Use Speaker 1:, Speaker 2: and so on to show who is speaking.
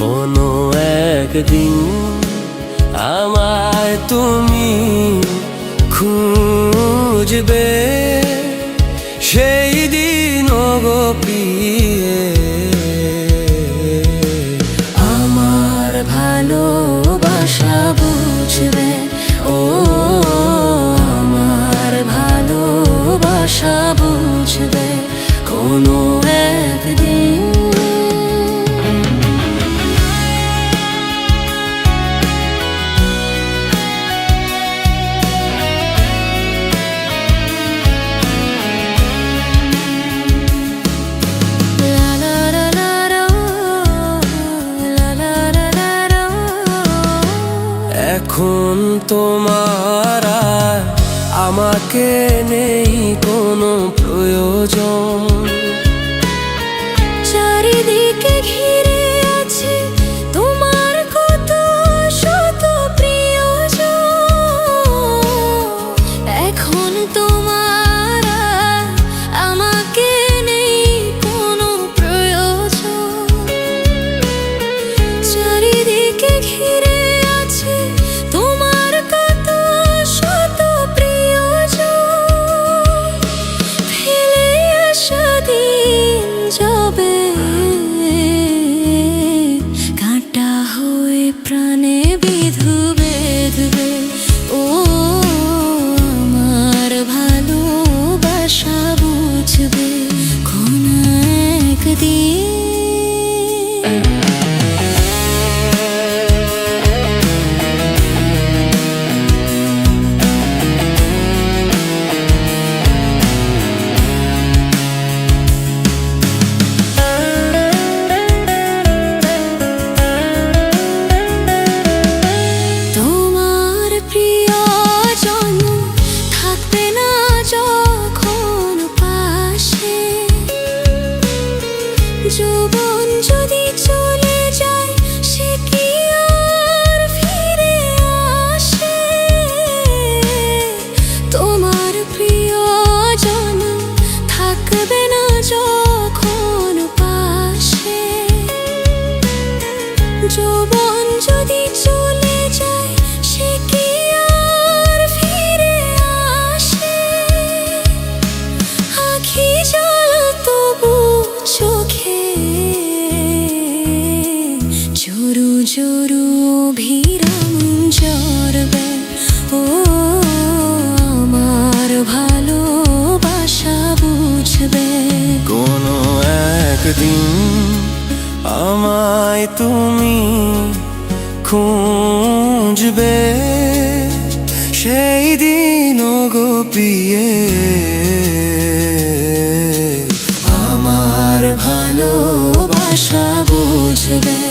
Speaker 1: কোনো একদিন আমায় তুমি খুঁজবে। সেই দিন গো
Speaker 2: আমার ভালো
Speaker 1: এখন তোমার আমাকে নেই কোনো প্রয়োজন।
Speaker 2: তুই প্রাণে বিধু বেধবে। অঞ্জরুভিরাম চরবে ও, আমার ভালো বাসা বুঝবে।
Speaker 1: কোনো একদিন আমায় তুমি খুঁজবে। সেই দিন গোপিয়ে
Speaker 2: আমার ভালোবাসা বুঝবে।